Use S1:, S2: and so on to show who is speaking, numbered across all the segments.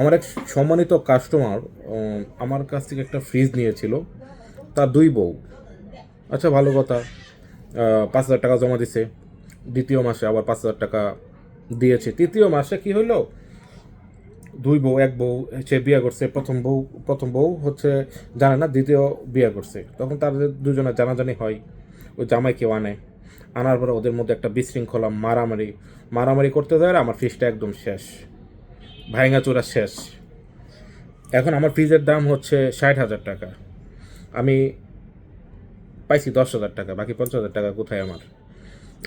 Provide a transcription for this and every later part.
S1: আমার এক সম্মানিত কাস্টমার আমার কাছ থেকে একটা ফ্রিজ নিয়েছিল। তার দুই বউ। আচ্ছা ভালো কথা। পাঁচ হাজার টাকা জমা দিছে। দ্বিতীয় মাসে আবার পাঁচ হাজার টাকা দিয়েছে। তৃতীয় মাসে কি হইল? দুই বউ, এক বউ সে বিয়ে করছে। প্রথম বউ প্রথম বউ হচ্ছে জানে না, দ্বিতীয় বিয়ে করছে। তখন তাদের দুজনের জানাজানি হয়, ওই জামাই কেউ আনে। আনার পরে ওদের মধ্যে একটা বিশৃঙ্খলা, মারামারি। মারামারি করতে যায় আমার ফ্রিজটা একদম শেষ। ভাইঙ্গা চূড়া শেষ। এখন আমার ফ্রিজের দাম হচ্ছে ষাট হাজার টাকা। আমি পাইছি দশ হাজার টাকা, বাকি পঞ্চাশ হাজার টাকা কোথায় আমার?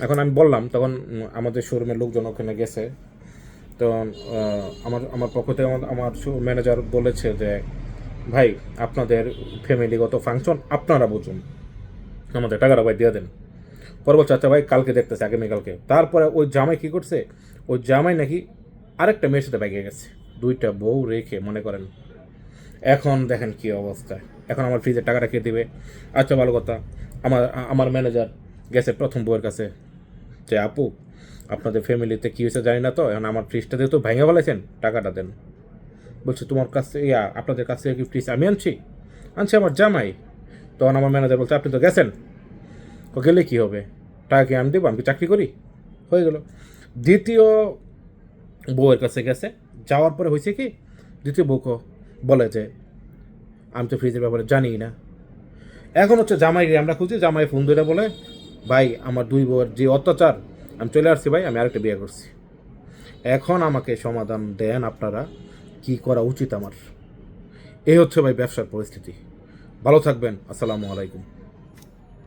S1: এখন আমি বললাম, তখন আমাদের শোরুমের লোকজন ওখানে গেছে। তো আমার আমার পক্ষ থেকে আমার- আমার ম্যানেজার বলেছে যে, ভাই, আপনাদের ফ্যামিলিগত ফাংশন আপনারা বুঝুন। আমাদের টাকাটা ভাই দিয়ে দেন। পরে বলছে আচ্ছা ভাই কালকে দেখতেছে, আগামীকালকে। তারপরে ওই জামাই কী করছে? ওই জামাই নাকি আরেকটা মেয়ের সাথে বাইকে গেছে। দুইটা বউ রেখে, মনে করেন। এখন দেখেন কি অবস্থা। এখন আমার ফ্রিজের টাকাটা কে দিবে? আচ্ছা ভালো কথা। আমার আমার ম্যানেজার গেছে প্রথম বউয়ের কাছে। যে, আপু, আপনাদের ফ্যামিলিতে কী হয়েছে জানি না তো। এখন আমার ফ্রিজটা দিয়ে তো ভেঙে ফেলেছেন, টাকাটা দেন। বলছে, তোমার কাছে ইয়া, আপনাদের কাছ থেকে কি ফ্রিজ আমি আনছি? আনছি আমার জামাই। তখন আমার ম্যানেজার বলছে, আপনি তো গেছেন। ও গেলে কী হবে? টাকা কি আমি দেবো? আমি চাকরি করি? হয়ে গেল। দ্বিতীয় বউয়ের কাছে গেছে, যাওয়ার পরে হয়েছে কি, দ্বিতীয় বউকে বলে যে, আমি তো ফ্রিজের ব্যাপারে জানি না। এখন হচ্ছে জামাই আমরা খুঁজি, জামাই ফোন ধরে বলে, ভাই, আমার দুই বউয়ের যে অত্যাচার, আমি চলে আসছি ভাই, আমি আরেকটা বিয়ে করছি। এখন আমাকে সমাধান দেন আপনারা, কি করা উচিত আমার? এই হচ্ছে ভাই ব্যবসার পরিস্থিতি। ভালো থাকবেন, আসসালামু আলাইকুম।